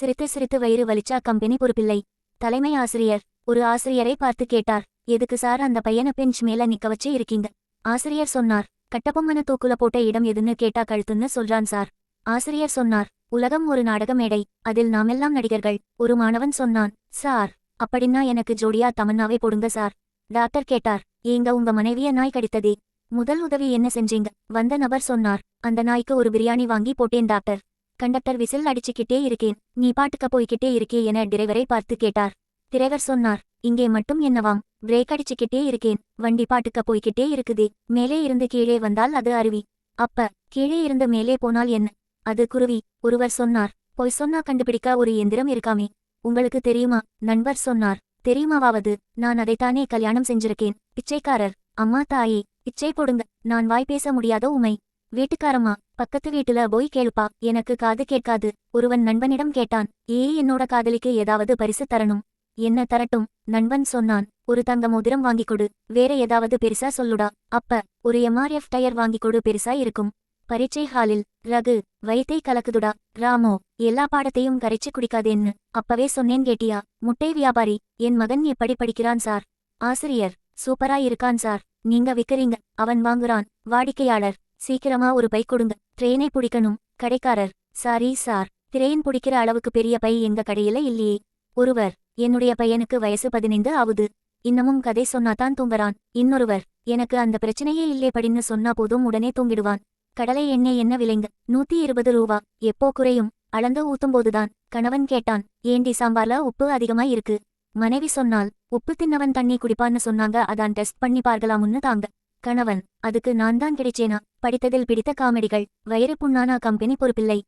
சிரித்து சிரித்து வயிறு வலிச்சா கம்பெனி பொறுப்பில்லை. தலைமை ஆசிரியர் ஒரு ஆசிரியரை பார்த்து கேட்டார். எதுக்கு சார் அந்த பையனை பெஞ்ச் மேல நிக்க வச்சு இருக்கீங்க? ஆசிரியர் சொன்னார். கட்டபொம்மன தூக்குல போட்ட இடம் எதுன்னு கேட்டா கழுத்துன்னு சொல்றான் சார். ஆசிரியர் சொன்னார். உலகம் ஒரு நாடக மேடை. அதில் நாமெல்லாம் நடிகர்கள். ஒரு மாணவன் சொன்னான். சார் அப்படின்னா எனக்கு ஜோடியா தமன்னாவே போடுங்க சார். டாக்டர் கேட்டார். ஏங்க உங்க மனைவிய நாய் கடித்ததே. முதல் உதவி என்ன செஞ்சீங்க? வந்த நபர் சொன்னார். அந்த நாய்க்கு ஒரு பிரியாணி வாங்கி போட்டேன் டாக்டர். கண்டக்டர் விசில் அடிச்சுக்கிட்டே இருக்கேன். நீ பாட்டுக்க போய்கிட்டே இருக்கே என டிரைவரை பார்த்து கேட்டார். டிரைவர் சொன்னார் இங்கே மட்டும் என்னவாம்? பிரேக் அடிச்சுக்கிட்டே இருக்கேன். வண்டி பாட்டுக்க போய்கிட்டே இருக்குதே. மேலே இருந்து கீழே வந்தால் அது அருவி. அப்ப கீழே இருந்து மேலே போனால் என்ன? அது குருவி ஒருவர் சொன்னார். பொய் சொன்னா கண்டுபிடிக்க ஒரு எந்திரம் இருக்காமே. உங்களுக்கு தெரியுமா? நண்பர் சொன்னார். தெரியுமாவாவது நான் அதைத்தானே கல்யாணம் செஞ்சிருக்கேன். பிச்சைக்காரர் அம்மா தாயே பிச்சை போடுங்க. நான் வாய் பேச முடியாத உமை. வீட்டுக்காரம்மா பக்கத்து வீட்டுல போய் கேளுப்பா. எனக்கு காது கேட்காது. ஒருவன் நண்பனிடம் கேட்டான். ஏ என்னோட காதலிக்கு ஏதாவது பரிசு தரணும்? என்ன தரட்டும்? நண்பன் சொன்னான். ஒரு தங்க மோதிரம் வாங்கி கொடு. வேற ஏதாவது பெருசா சொல்லுடா. அப்ப ஒரு எம்ஆர்எஃப் டயர் வாங்கிக் கொடு. பெருசா இருக்கும். பரீட்சை ஹாலில் ரகு வயத்தை கலக்குதுடா. ராமோ எல்லா பாடத்தையும் கரைச்சு குடிக்காதேன்னு. அப்பவே சொன்னேன் கேட்டியா. முட்டை வியாபாரி என் மகன் எப்படி படிக்கிறான் சார்? ஆசிரியர் சூப்பரா இருக்கான் சார். நீங்க விக்கிறீங்க. அவன் வாங்குறான். வாடிக்கையாளர் சீக்கிரமா ஒரு பை கொடுங்க. ட்ரெயினை பிடிக்கணும். கடைக்காரர். சாரி சார் ட்ரெயின் பிடிக்கிற அளவுக்கு பெரிய பை எங்க கடையில இல்லையே. ஒருவர். என்னுடைய பையனுக்கு வயசு பதினைந்து ஆகுது. இன்னமும் கதை சொன்னாதான் தூங்குறான். இன்னொருவர். எனக்கு அந்த பிரச்சனையே இல்லே படின்னு சொன்னா போதும் உடனே தூங்கிடுவான். கடலை எண்ணெய் என்ன விலைங்க? நூத்தி இருபது ரூபா. எப்போ குறையும்? அளந்து ஊத்தும்போதுதான். கணவன் கேட்டான். ஏண்டி சாம்பார்ல உப்பு அதிகமா இருக்கு மனைவி சொன்னால் உப்பு தின்னவன் தண்ணி குடிப்பான்னு சொன்னாங்க. அதான் டெஸ்ட் பண்ணி பார்க்கலாமுன்னு தாங்க. கணவன் அதுக்கு நான் தான் கிடைச்சேனா? படித்ததில் பிடித்த காமெடிகள் வயிறு புண்ணானா கம்பெனி பொறுப்பில்லை.